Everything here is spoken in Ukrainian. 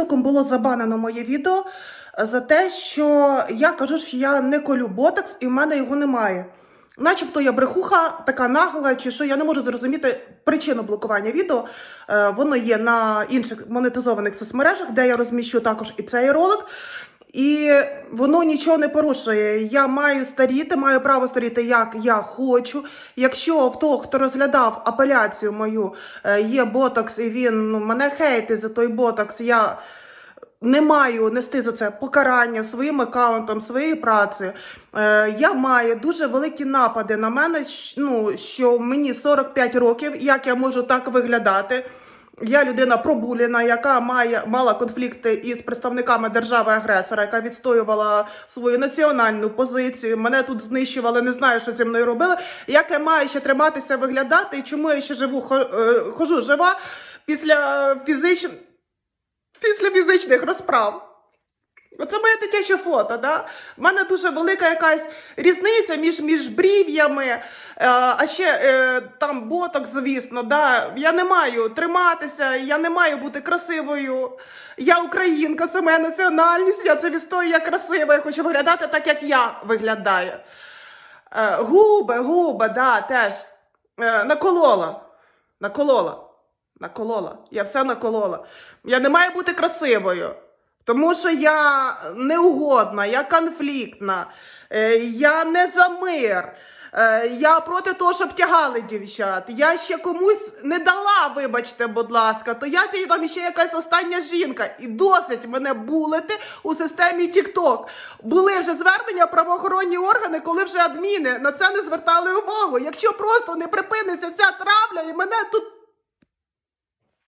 Тіктоком було забанено моє відео за те, що я кажу, що я не колю ботокс і в мене його немає. Начебто я брехуха, така нагла, чи що я не можу зрозуміти причину блокування відео. Е, Воно є на інших монетизованих соцмережах, де я розміщу також і цей ролик. І воно нічого не порушує. Я маю старіти, маю право старіти, як я хочу. Якщо в того, хто розглядав апеляцію мою, е, є ботокс, і він ну, мене хейтить за той ботокс, я не маю нести за це покарання своїм аккаунтом, своєю працею. Е, я маю дуже великі напади на мене, ну, що мені 45 років, як я можу так виглядати. Я людина пробуліна, яка має мала конфлікти із представниками держави-агресора, яка відстоювала свою національну позицію. Мене тут знищували, не знаю, що зі мною робили. Як я маю ще триматися, виглядати, і чому я ще живу, е, хожу жива після фізичних після фізичних розправ. Оце моє дитяче фото, да? У мене дуже велика якась різниця між, між брів'ями, е, а ще е, там боток, звісно, да? я не маю триматися, я не маю бути красивою. Я українка, це моя національність, я це відстою, я красива, я хочу виглядати так, як я виглядаю. Е, губи, губи, да, теж. Е, наколола. Наколола. Наколола. Я все наколола. Я не маю бути красивою. Тому що я неугодна, я конфліктна, е, я не за мир. е, Я проти того, щоб тягали дівчат. Я ще комусь не дала, вибачте, будь ласка, то я там ще якась остання жінка. І досить мене булити у системі TikTok. Були вже звернення правоохоронні органи, коли вже адміни на це не звертали увагу. Якщо просто не припиниться ця травля і мене тут